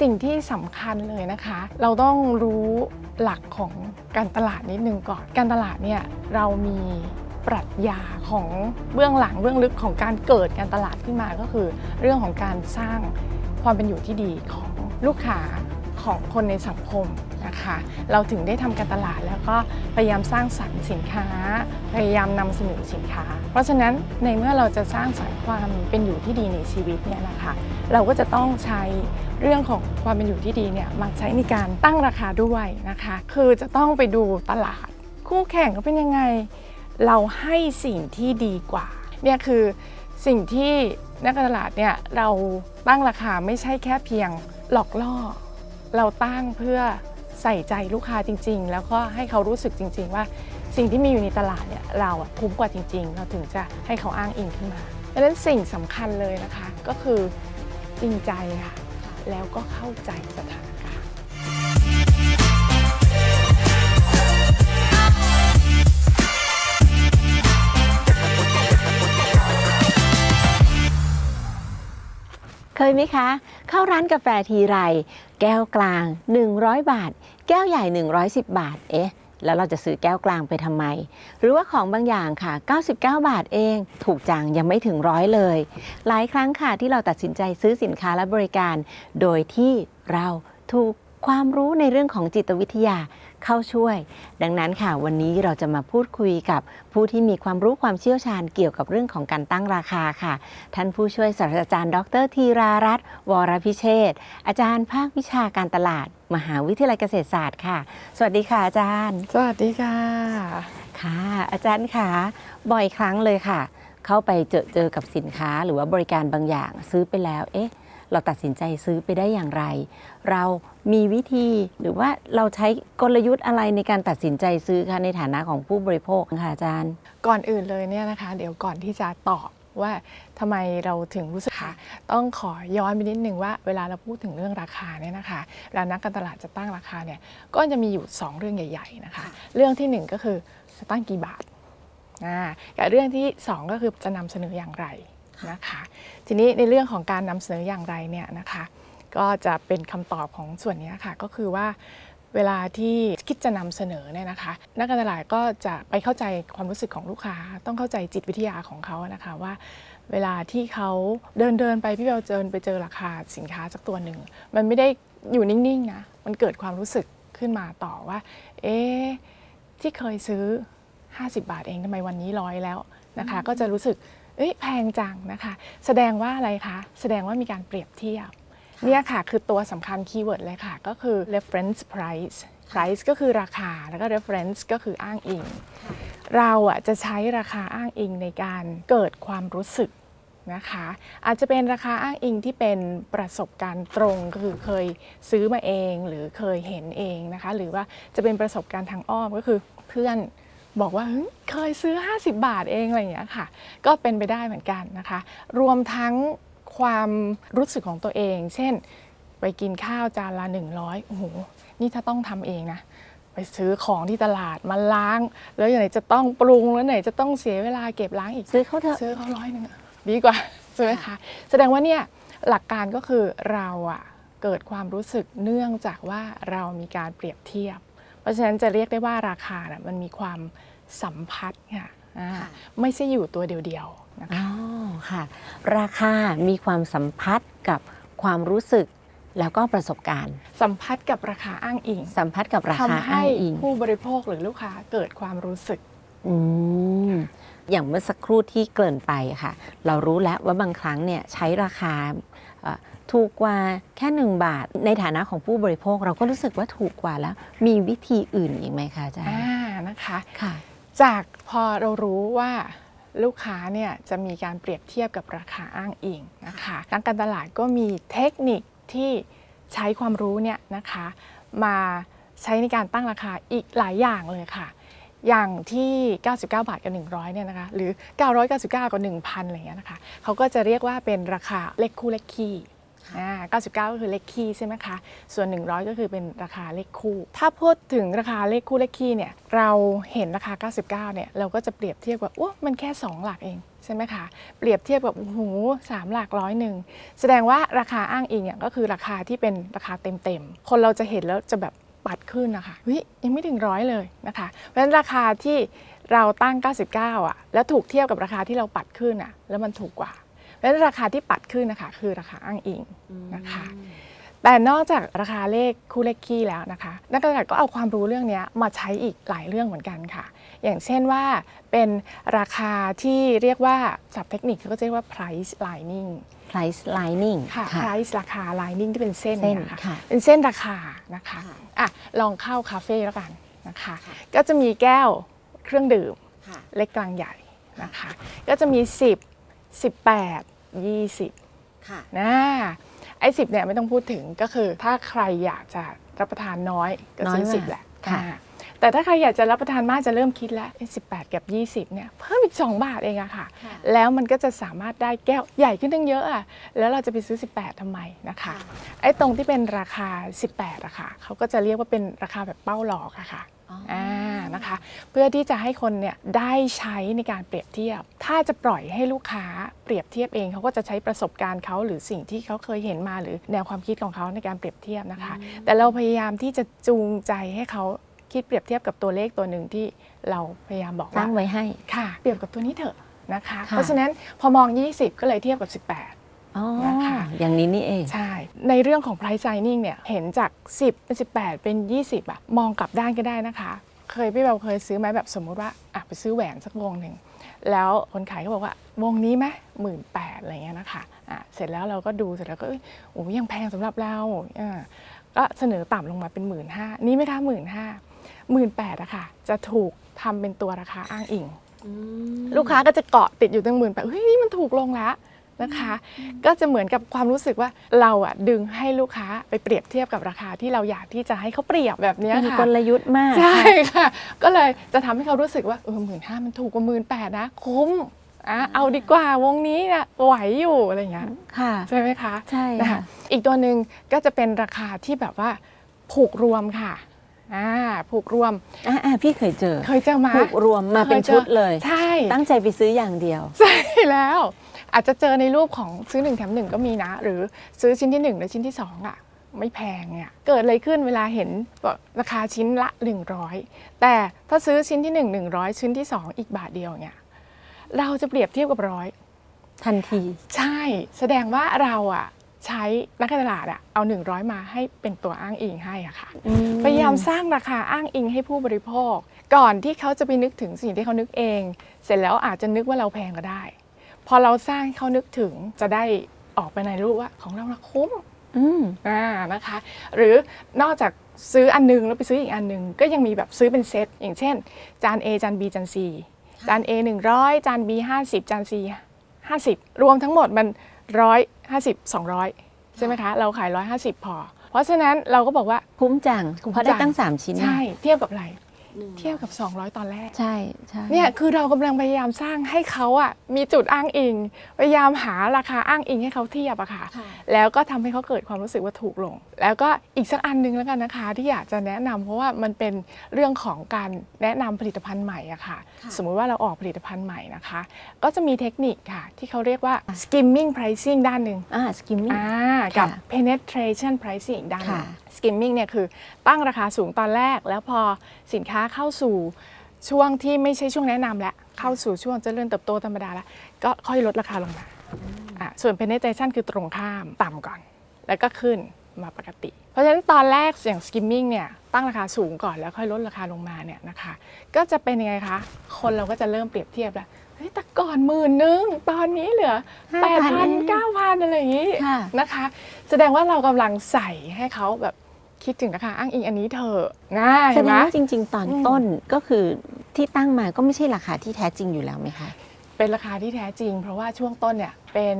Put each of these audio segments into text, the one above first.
สิ่งที่สำคัญเลยนะคะ เราต้องรู้หลักของการตลาดนิดนึงก่อน การตลาดเนี่ยเรามีปรัชญาของเบื้องหลังเบื้องลึกของการเกิดการตลาดขึ้นมาก็คือ เรื่องของการสร้างความเป็นอยู่ที่ดีของลูกค้าของคนในสังคมนะคะ เราถึงได้ทำการตลาดแล้วก็พยายามสร้างสรรค์สินค้า พยายามนำเสนอสินค้า เพราะฉะนั้นในเมื่อเราจะสร้างสรรค์ความเป็นอยู่ที่ดีในชีวิตเนี่ยนะคะ เราก็จะต้องใช้ เรื่องของความเป็นอยู่ที่ดีเนี่ยมาใช้ในการตั้งราคาด้วยนะคะ คือจะต้องไปดูตลาด คู่แข่งก็เป็นยังไง เราให้สิ่งที่ดีกว่าเนี่ยคือสิ่งที่นักตลาดเนี่ยเราตั้งราคาไม่ใช่แค่เพียงหลอกล่อ เราตั้งเพื่อใส่ใจลูกค้าจริง ๆ แล้วก็ให้เขารู้สึกจริง ๆ ว่าสิ่งที่มีอยู่ในตลาดเนี่ยเราอะคุ้มกว่าจริง ๆ เราถึงจะให้เขาอ้างอิงขึ้นมาดังนั้นสิ่งสำคัญเลยนะคะก็คือจริงใจค่ะ แล้วก็เข้าใจสถานการณ์เคยไหมคะ เข้าร้านกาแฟทีไร แก้วกลาง 100 บาท แก้วใหญ่ 110 บาท เอ๊ะ แล้วเราจะซื้อแก้วกลางไปทำไม หรือว่าของบางอย่างค่ะ 99 บาทเองถูกจังยังไม่ถึงร้อยเลย หลายครั้งค่ะที่เราตัดสินใจซื้อสินค้าและบริการ โดยที่เราถูก ความรู้ในเรื่องของจิตวิทยาเข้าช่วย ดังนั้นค่ะ วันนี้เราจะมาพูดคุยกับผู้ที่มีความรู้ความเชี่ยวชาญเกี่ยวกับเรื่องของการตั้งราคาค่ะ ท่านผู้ช่วยศาสตราจารย์ ดรธีรารัตน์วรพิเชษฐ์อาจารย์ภาควิชาการตลาด มหาวิทยาลัยเกษตรศาสตร์ค่ะ สวัสดีค่ะอาจารย์ สวัสดีค่ะค่ะ อาจารย์ค่ะบ่อยครั้งเลยค่ะ เข้าไปเจอเจอกับสินค้าหรือว่าบริการบางอย่างซื้อไปแล้วเอ๊ะ เราตัดสินใจซื้อไปได้อย่างไร เรามีวิธีหรือว่าเราใช้กลยุทธ์อะไรในการตัดสินใจซื้อคะในฐานะของผู้บริโภคค่ะอาจารย์ ก่อนอื่นเลยเนี่ยนะคะ เดี๋ยวก่อนที่จะตอบว่าทำไมเราถึงรู้สึกค่ะต้องขอย้อนไปนิดนึงว่าเวลาเราพูดถึงเรื่องราคาเนี่ยนะคะแล้วนักการตลาดจะตั้งราคาเนี่ยก็จะมีอยู่ 2 เรื่องใหญ่ๆนะคะ เรื่องทีหนึ่1 ก็คือจะตั้งกี่บาทอ่ากับเรื่องที่ 2 ก็คือจะนำเสนออย่างไร นะคะ ทีนี้ในเรื่องของการนำเสนออย่างไรเนี่ยนะคะ ก็จะเป็นคำตอบของส่วนนี้ค่ะก็คือว่าเวลาที่คิดจะนำเสนอเนี่ยนะคะ นักการตลาดก็จะไปเข้าใจความรู้สึกของลูกค้า ต้องเข้าใจจิตวิทยาของเขานะคะว่า เวลาที่เขาเดินเดินไปพี่เบลเจอไปเจอราคาสินค้าสักตัวหนึ่ง มันไม่ได้อยู่นิ่งๆนะมันเกิดความรู้สึกขึ้นมาต่อว่า เอ๊ะที่เคยซื้อ 50 บาทเองทำไมวันนี้ร้อยแล้วนะคะ ก็จะรู้สึกเอ้ย แพงจังนะคะ แสดงว่าอะไรคะ แสดงว่ามีการเปรียบเทียบเนี่ยค่ะคือตัวสำคัญคีย์เวิร์ดเลยค่ะ ก็คือ reference price price ก็คือราคาแล้วก็ reference ก็คืออ้างอิง เราอะจะใช้ราคาอ้างอิงในการเกิดความรู้สึกนะคะอาจจะเป็นราคาอ้างอิงที่เป็นประสบการณ์ตรงก็คือเคยซื้อมาเองหรือเคยเห็นเองนะคะหรือว่าจะเป็นประสบการณ์ทางอ้อมก็คือเพื่อน บอกว่าเฮ้ยเคยซื้อ 50 บาทเองอะไรอย่างเงี้ยค่ะ ก็เป็นไปได้เหมือนกันนะคะ รวมทั้งความรู้สึกของตัวเอง เช่น ไปกินข้าวจานละ 100โอ้โหนี่ถ้าต้องทำเองนะ ไปซื้อของที่ตลาดมาล้าง แล้วอย่างไหนจะต้องปรุงแล้วไหนจะต้องเสียเวลาเก็บล้างอีกซื้อเขาเถอะซื้อเขาร้อยหนึ่งอะดีกว่าใช่ไหมคะแสดงว่าเนี่ยหลักการก็คือเราอะเกิดความรู้สึกเนื่องจากว่าเรามีการเปรียบเทียบ เพราะฉะนั้นจะเรียกได้ว่าราคาน่ะมันมีความสัมพัทธ์ค่ะอ่าค่ะไม่ใช่อยู่ตัวเดียวๆนะคะอ๋อค่ะ ราคามีความสัมพัทธ์กับความรู้สึกแล้วก็ประสบการณ์ สัมพัทธ์กับราคาอ้างอิงสัมพัทธ์กับราคาทำให้อ้างอิงผู้บริโภคหรือลูกค้าเกิดความรู้สึก อืมอย่างเมื่อสักครู่ที่เกริ่นไปค่ะ เรารู้แล้วว่าบางครั้งเนี่ยใช้ราคาเอ่อ ถูกกว่าแค่หนึ่งบาท ในฐานะของผู้บริโภคเราก็รู้สึกว่าถูกกว่าแล้ว มีวิธีอื่นอีกไหมคะอาจารย์อ่านะคะค่ะ จากพอเรารู้ว่าลูกค้าเนี่ยจะมีการเปรียบเทียบกับราคาอ้างอิงนะคะนักการตลาดก็มีเทคนิคที่ใช้ความรู้เนี่ยนะคะ มาใช้ในการตั้งราคาอีกหลายอย่างเลยค่ะ อย่างที่ 99 บาทกับ 100เนี่ยนะคะหรือ 999 กับ 1,000อะไรอย่างเงี้ยนะคะเขาก็จะเรียกว่าเป็นราคาเลขคู่เลขคี่อ่า99 ก็คือเลขคี่ใช่ไหมคะ ส่วน 100 ก็คือเป็นราคาเลขคู่ ถ้าพูดถึงราคาเลขคู่เลขคี่เนี่ย เราเห็นราคา 99 เนี่ย เราก็จะเปรียบเทียบว่าโอ้มันแค่ 2 หลักเองใช่ไหมคะ เปรียบเทียบกับโอ้โหสามหลักร้อยหนึ่ง แสดงว่าราคาอ้างอิงเนี่ยก็คือราคาที่เป็นราคาเต็มๆ คนเราจะเห็นแล้วจะแบบ ปัดขึ้นนะคะเฮ้ยยังไม่ถึงร้อยเลยนะคะ เพราะฉะนั้นราคาที่เราตั้ง 99 อะ แล้วถูกเทียบกับราคาที่เราปัดขึ้นอะ แล้วมันถูกกว่า เพราะฉะนั้นราคาที่ปัดขึ้นนะคะ คือราคาอ้างอิงนะคะ แต่นอกจากราคาเลขคู่เลขคี่แล้วนะคะ นักการตลาดก็เอาความรู้เรื่องเนี้ยมาใช้อีกหลายเรื่องเหมือนกันค่ะ อย่างเช่นว่าเป็นราคาที่เรียกว่าศัพท์เทคนิคเขาก็จะเรียกว่า price lining price lining ค่ะ price ราคา lining ที่เป็นเส้นเส้นเยค่ะค่ะเป็นเส้นราคานะคะค่ะ อะลองเข้าคาเฟ่แล้วกันนะคะค่ะก็จะมีแก้วเครื่องดื่ม ค่ะ เล็กกลางใหญ่นะคะ ก็จะมี 10 18 20 ค่ะ นะไอ้สิบเนี่ยไม่ต้องพูดถึงก็คือถ้าใครอยากจะรับประทานน้อยก็ซื้อน้อยมากสิบแหละค่ะ อ่า แต่ถ้าใครอยากจะรับประทานมากจะเริ่มคิดแล้วสิบแปดกับ 20เนี่ยเพิ่มอีก 2 บาทเองอะค่ะ แล้วมันก็จะสามารถได้แก้วใหญ่ขึ้นตั้งเยอะอะแล้วเราจะไปซื้อ 18ทำไมนะคะไอ้ตรงที่เป็นราคา 18อะค่ะเขาก็จะเรียกว่าเป็นราคาแบบเป้าหลอกอะค่ะอ่านะคะเพื่อที่จะให้คนเนี่ยได้ใช้ในการเปรียบเทียบ ถ้าจะปล่อยให้ลูกค้าเปรียบเทียบเองเขาก็จะใช้ประสบการณ์เขาหรือสิ่งที่เขาเคยเห็นมาหรือแนวความคิดของเขาในการเปรียบเทียบนะคะ แต่เราพยายามที่จะจูงใจให้เขา คิดเปรียบเทียบกับตัวเลขตัวหนึ่งที่เราพยายามบอกตั้ว่างไว้ให้ค่ะ เปรียบกับตัวนี้เถอะนะคะค่ะเพราะฉะนั้นพอมอง 20 ก็เลยเทียบกับ 18อ๋อนะคะอย่างนี้นี่เอง ใช่ ในเรื่องของ price signing เนี่ย เห็นจาก 10 เป็น 18 เป็น 20อะมองกลับด้านก็ได้นะคะ เคยพี่เบลเคยซื้อไหมแบบสมมุติว่าอะไปซื้อแหวนสักวงหนึ่ง แล้วคนขายก็บอกว่าวงนี้ไหมหมื่นแปดอะไรเงี้ยนะคะอะเสร็จแล้วเราก็ดูเสร็จแล้วก็เอ้ยโอ้ยยังแพงสำหรับเราอ่าก็เสนอต่ำลงมาเป็นหมื่นห้านี่ไหมคะหมื่นห้า หมื่นแปดอะค่ะ จะถูกทำเป็นตัวราคาอ้างอิง ลูกค้าก็จะเกาะติดอยู่ตั้งหมื่นแปดเฮ้ยนี่มันถูกลงแล้วนะคะ ก็จะเหมือนกับความรู้สึกว่าเราอะดึงให้ลูกค้าไปเปรียบเทียบกับราคาที่เราอยากที่จะให้เขาเปรียบแบบเนี้ยเป็นค่ะกลยุทธ์มากใช่ค่ะ ก็เลยจะทำให้เขารู้สึกว่าเออหมื่นห้ามันถูกกว่าหมื่นแปดนะคุ้มอะเอาดีกว่าวงนี้นะไหวอยู่อะไรอย่างเงี้ยค่ะใช่ไหมคะใช่นะค่ะคะอีกตัวหนึ่งก็จะเป็นราคาที่แบบว่าผูกรวมค่ะ อ่าผูกรวมอ่าอ่าพี่เคยเจอ เคยเจอมาผูกรวมมาเป็นชุดเลย ใช่ ตั้งใจไปซื้ออย่างเดียว ใช่แล้ว อาจจะเจอในรูปของซื้อหนึ่งแถมหนึ่งก็มีนะ หรือซื้อชิ้นที่หนึ่งและชิ้นที่สองอะไม่แพงเนี่ยเกิดอะไรขึ้นเวลาเห็นว่าราคาชิ้นละ 100 แต่ถ้าซื้อชิ้นที่ 1 100 ชิ้นที่ 2 อีกบาทเดียวเนี่ยเราจะเปรียบเทียบกับร้อยทันที ใช่ แสดงว่าเราอะ ใช้นักการตลาดอะเอา 100 มาให้เป็นตัวอ้างอิงให้อะค่ะพยายามสร้างราคาอ้างอิงให้ผู้บริโภค ก่อนที่เขาจะไปนึกถึงสิ่งที่เขานึกเอง เสร็จแล้วอาจจะนึกว่าเราแพงก็ได้ พอเราสร้างให้เขานึกถึงจะได้ออกไปในรูปว่าของเราละคุ้มอืมอ่านะคะ หรือนอกจากซื้ออันนึงแล้วไปซื้ออีกอันนึง ก็ยังมีแบบซื้อเป็นเซตอย่างเช่น จาน A จาน B จาน C จาน A 100 จาน B 50 จาน C 50 รวมทั้งหมดมัน 150 200 ใช่ไหมคะ เราขาย 150 พอ เพราะฉะนั้นเราก็บอกว่าคุ้มจังคุ้มเพราะได้จังตั้ง 3 ชิ้น ใช่ เทียบกับอะไร เทียบกับ 200 ตอนแรก ใช่ใช่เนี่ยคือเรากำลังพยายามสร้างให้เขาอะมีจุดอ้างอิง พยายามหาราคาอ้างอิงให้เขาเทียบอะค่ะค่ะแล้วก็ทำให้เขาเกิดความรู้สึกว่าถูกลง แล้วก็อีกสักอันหนึงแล้วกันนะคะ ที่อยากจะแนะนำเพราะว่ามันเป็นเรื่องของการแนะนำผลิตภัณฑ์ใหม่อะค่ะค่ะ สมมุติว่าเราออกผลิตภัณฑ์ใหม่นะคะ ก็จะมีเทคนิคค่ะ ที่เขาเรียกว่า skimming pricing ด้านหนึ่งอ่าสกิมมิ่งอ่ากับค่ะ penetration pricing อีกด้านหนึงค่ะ skimming เนี่ยคือตั้งราคาสูงตอนแรกแล้วพอสินค้าเข้าสู่ช่วงที่ไม่ใช่ช่วงแนะนำแล้วเข้าสู่ช่วงเจริญเติบโตธรรมดาแล้วก็ค่อยลดราคาลงมาอะส่วน penetration คือตรงข้ามต่ำก่อน แล้วก็ขึ้นมาปกติ เพราะฉะนั้นตอนแรกอย่าง skimming เนี่ยตั้งราคาสูงก่อนแล้วค่อยลดราคาลงมาเนี่ยนะคะก็จะเป็นยังไงคะ คนเราก็จะเริ่มเปรียบเทียบแล้วเฮ้ยแต่ก่อนหมื่นนึงตอนนี้เหลือแปดพันเก้าพันอะไรอย่างนี้ค่ะนะคะ แสดงว่าเรากำลังใส่ให้เขาแบบ คิดถึงราคาอ้างอิงอันนี้เถอะง่ายแสเห็นดไหงมว่าจริง ๆ ตอนอืม ต้นก็คือที่ตั้งมาก็ไม่ใช่ราคาที่แท้จริงอยู่แล้วไหมคะ เป็นราคาที่แท้จริง เพราะว่าช่วงต้นเนี่ยเป็น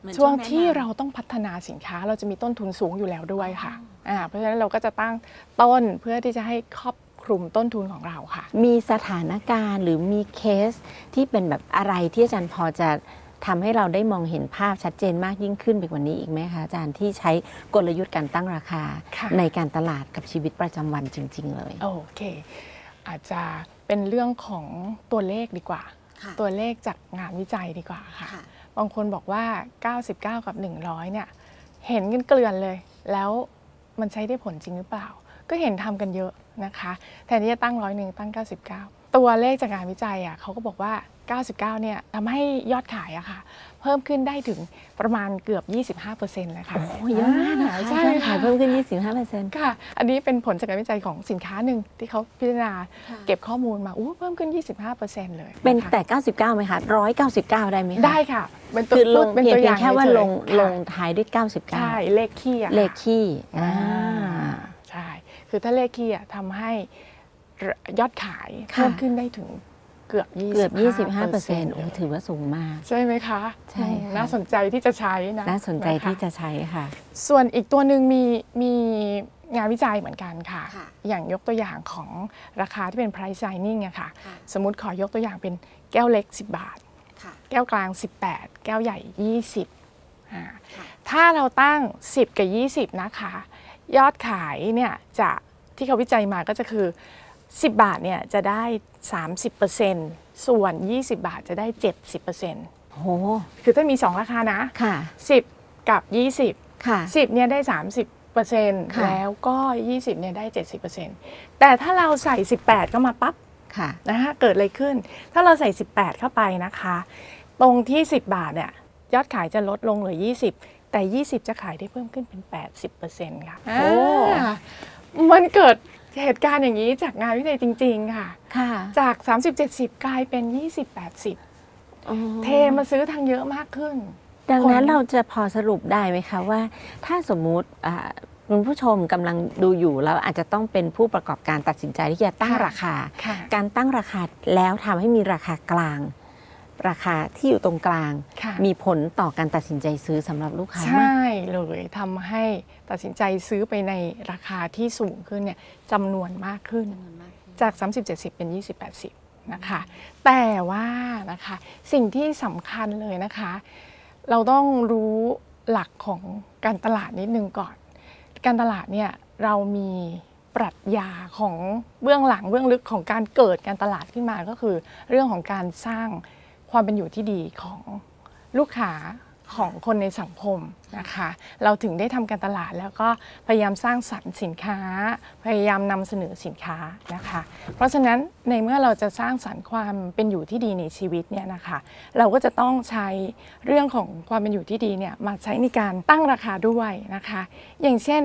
เหมือนช่ช่ววงงแนะนำที่เราต้องพัฒนาสินค้า เราจะมีต้นทุนสูงอยู่แล้วด้วยค่ะอ่าเพราะฉะนั้นเราก็จะตั้งต้นเพื่อที่จะให้ครอบคลุมต้นทุนของเราค่ะ มีสถานการณ์หรือมีเคสที่เป็นแบบอะไรที่อาจารย์พอจะ ทำให้เราได้มองเห็นภาพชัดเจนมากยิ่งขึ้นไปกว่านี้อีกไหมคะอาจารย์ที่ใช้กลยุทธ์การตั้งราคาค่ะในการตลาดกับชีวิตประจำวันจริง ๆ เลย โอเค อาจจะเป็นเรื่องของตัวเลขดีกว่าค่ะตัวเลขจากงานวิจัยดีกว่าค่ะค่ะ บางคนบอกว่า 99 กับ 100 เนี่ย เห็นกันเกลือนเลย แล้วมันใช้ได้ผลจริงหรือเปล่า ก็เห็นทำกันเยอะนะคะ แทนที่จะตั้งร้อยหนึ่งตั้ง 99 ตัวเลขจากงานวิจัยอะเขาก็บอกว่า 99 เนี่ยทำให้ยอดขายอะค่ะ เพิ่มขึ้นได้ถึงประมาณเกือบ 25%เลยค่ะโอ้เยอะมากนะคะใช่ยอดค่ะขายเพิ่มขึ้น 25เปอร์เซ็นต์ค่ะ อันนี้เป็นผลจากการวิจัยของสินค้าหนึ่งที่เขาพิจารณาเก็บข้อมูลมาอู้เพิ่มขึ้น 25%เลยะคะเป็นแต่ 99ไหมคะ199 ได้ไหมคะได้ค่ะเป็นตัวคือลงเป็นเพียงตัวอเพียย่างงแค่ว่าเฉยๆลงค่ะลงท้ายด้วย 99 ใช่ เลขขี้อะค่ะเลขขี้อ่าอ่าใช่ คือถ้าเลขขี้อะทำให้ยอดขายค่ะเพิ่มขึ้นได้ถึง เกือบ25เกือบ 25เปอร์เซ็นต์โอ้ถือว่าสูงมาก ใช่ไหมคะใช่ค่ะอืมน่าสนใจที่จะใช้นะน่าสนใจที่คจะใช้ค่ะ ส่วนอีกตัวหนึ่งมีมีงานวิจัยเหมือนกันค่ะ ค่ะ อย่างยกตัวอย่างของราคาที่เป็น price signing อะค่ะ ค่ะสมมุติขอยกตัวอย่างเป็นแก้วเล็ก 10 บาท ค่ะ แก้วกลาง 18 แก้วใหญ่ 20อ่าค่ะ ถ้าถ้าเราตั้ง 10 กับ 20 นะคะ ยอดขายเนี่ยจะที่เขาวิจัยมาก็จะคือ 10 บาทเนี่ยจะได้ 30%ส่วน 20 บาทจะได้ 70%โหคือถ้ามี 2 ราคานะ ค่ะ 10 กับ 20 ค่ะ 10เนี่ยได้ 30เปอร์เซ็นต์ค่ะแล้วก็ 20เนี่ยได้ 70เปอร์เซ็นต์แต่ถ้าเราใส่ 18 เข้ามาปั๊บค่ะนะคะเกิดอะไรขึ้น ถ้าเราใส่ 18 เข้าไปนะคะ ตรงที่ 10 บาทเนี่ยยอดขายจะลดลงเหลือ 20 แต่ 20 จะขายได้เพิ่มขึ้นเป็น 80เปอร์เซ็นต์ค่ะโอ้อ่ามันเกิด เหตุการณ์อย่างนี้จากงานวิจัยจริง ๆ ค่ะ ค่ะ จาก 30-70 กลายเป็น 20-80อ๋อเทมาซื้อทางเยอะมากขึ้น ดังนั้นคน เราจะพอสรุปได้ไหมคะว่า ถ้าสมมุติอ่าคุณผู้ชมกำลังดูอยู่แล้วอาจจะต้องเป็นผู้ประกอบการตัดสินใจที่จะตั้งค่ะราคา ค่ะ การตั้งราคาแล้วทำให้มีราคากลาง ราคาที่อยู่ตรงกลางค่ะมีผลต่อการตัดสินใจซื้อสำหรับลูกค้าใช่เลยทำให้ตัดสินใจซื้อไปในราคาที่สูงขึ้นเนี่ยจำนวนมากขึ้นจาก 30-70 เป็น 20-80 นะคะ แต่ว่านะคะสิ่งที่สำคัญเลยนะคะ เราต้องรู้หลักของการตลาดนิดนึงก่อน การตลาดเนี่ยเรามีปรัชญาของเบื้องหลังเบื้องลึกของการเกิดการตลาดขึ้นมาก็คือ เรื่องของการสร้าง ความเป็นอยู่ที่ดีของลูกค้าของคนในสังคมนะคะ เราถึงได้ทำการตลาดแล้วก็พยายามสร้างสรรค์สินค้า พยายามนำเสนอสินค้านะคะ เพราะฉะนั้นในเมื่อเราจะสร้างสรรค์ความเป็นอยู่ที่ดีในชีวิตเนี่ยนะคะ เราก็จะต้องใช้เรื่องของความเป็นอยู่ที่ดีเนี่ยมาใช้ในการตั้งราคาด้วยนะคะ อย่างเช่น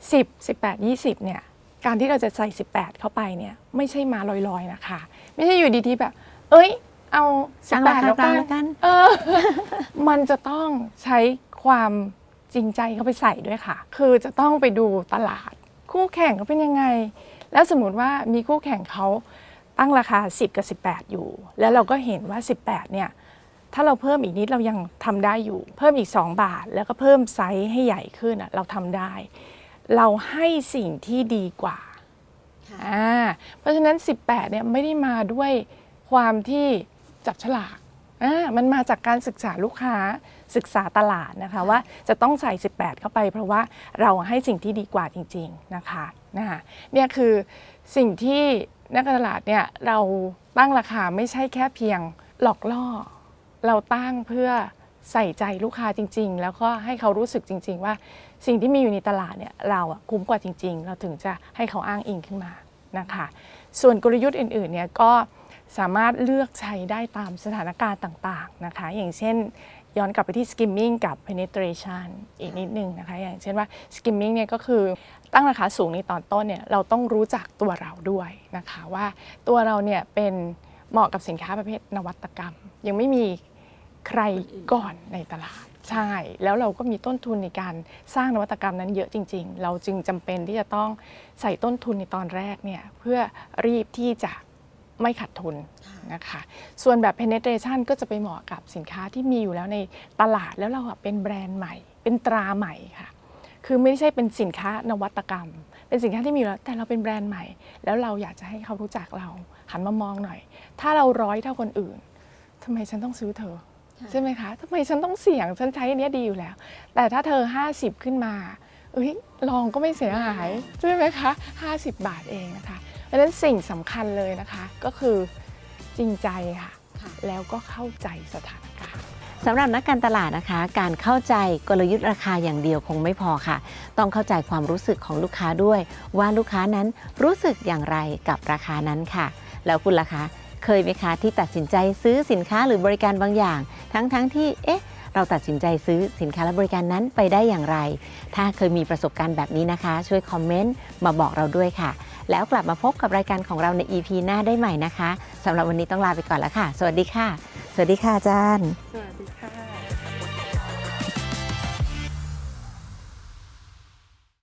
10 18 20เนี่ยการที่เราจะใส่ 18 เข้าไปเนี่ยไม่ใช่มาลอยๆนะคะ ไม่ใช่อยู่ดีๆแบบ เอ้ย เอาตั้งรา18คาแล้วกลางกัแล้วกันนเออ มันจะต้องใช้ความจริงใจเข้าไปใส่ด้วยค่ะ คือจะต้องไปดูตลาด คู่แข่งเขาเป็นยังไง แล้วสมมติว่ามีคู่แข่งเขาตั้งราคา 10 กับ 18 อยู่ แล้วเราก็เห็นว่า 18 เนี่ย ถ้าเราเพิ่มอีกนิดเรายังทำได้อยู่ เพิ่มอีก 2 บาท แล้วก็เพิ่มไซส์ให้ใหญ่ขึ้นอะเราทำได้ เราให้สิ่งที่ดีกว่าอ่า เพราะฉะนั้น 18 เนี่ยไม่ได้มาด้วยความที่ จับฉลากอ่ามันมาจากการศึกษาลูกค้าศึกษาตลาดนะคะว่าจะต้องใส่ 18 เข้าไป เพราะว่าเราให้สิ่งที่ดีกว่าจริง ๆนะคะนะคะเนี่ยคือสิ่งที่นักการตลาดเนี่ยเราตั้งราคาไม่ใช่แค่เพียงหลอกล่อ เราตั้งเพื่อใส่ใจลูกค้าจริง ๆ แล้วก็ให้เขารู้สึกจริง ๆ ว่าสิ่งที่มีอยู่ในตลาดเนี่ยเราอะคุ้มกว่าจริง ๆ เราถึงจะให้เขาอ้างอิงขึ้นมานะคะ ส่วนกลยุทธ์อื่นๆเนี่ยก็ สามารถเลือกใช้ได้ตามสถานการณ์ต่างๆนะคะ อย่างเช่นย้อนกลับไปที่ skimming กับ penetration อีกนิดนึงนะคะ อย่างเช่นว่า skimming เนี่ยก็คือตั้งราคาสูงในตอนต้นเนี่ยเราต้องรู้จักตัวเราด้วยนะคะว่าตัวเราเนี่ยเป็นเหมาะกับสินค้าประเภทนวัตกรรม ยังไม่มีใครก่อนในตลาด ใช่ แล้วเราก็มีต้นทุนในการสร้างนวัตกรรมนั้นเยอะจริง ๆ เราจึงจำเป็นที่จะต้องใส่ต้นทุนในตอนแรกเนี่ยเพื่อรีบที่จะ ไม่ขาดทุนนะคะ ส่วนแบบ penetration ก็จะไปเหมาะกับสินค้าที่มีอยู่แล้วในตลาดแล้วเราอะเป็นแบรนด์ใหม่ เป็นตราใหม่ค่ะ คือไม่ใช่เป็นสินค้านวัตกรรม เป็นสินค้าที่มีอยู่แล้วแต่เราเป็นแบรนด์ใหม่ แล้วเราอยากจะให้เขารู้จักเราหันมามองหน่อย ถ้าเราร้อยเท่าคนอื่นทำไมฉันต้องซื้อเธอ ใช่ไหมคะทำไมฉันต้องเสี่ยงฉันใช้อันเนี้ยดีอยู่แล้ว แต่ถ้าเธอ 50 ขึ้นมาเอ้ยลองก็ไม่เสียหายใช่ไหมคะ50 บาทเองนะคะ เพราะฉะนั้นสิ่งสำคัญเลยนะคะก็คือจริงใจค่ะค่ะ แล้วก็เข้าใจสถานการณ์สำหรับนักการตลาดนะคะ การเข้าใจกลยุทธ์ราคาอย่างเดียวคงไม่พอค่ะ ต้องเข้าใจความรู้สึกของลูกค้าด้วย ว่าลูกค้านั้นรู้สึกอย่างไรกับราคานั้นค่ะ แล้วคุณล่ะคะ เคยไหมคะที่ตัดสินใจซื้อสินค้าหรือบริการบางอย่าง ทั้งๆทที่เอ๊ะ เราตัดสินใจซื้อสินค้าและบริการนั้นไปได้อย่างไร ถ้าเคยมีประสบการณ์แบบนี้นะคะ ช่วยคอมเมนต์มาบอกเราด้วยค่ะ แล้วกลับมาพบกับรายการของเราใน EP หน้าได้ใหม่นะคะสำหรับวันนี้ต้องลาไปก่อนแล้วค่ะ สวัสดีค่ะ สวัสดีค่ะอาจารย์ สวัส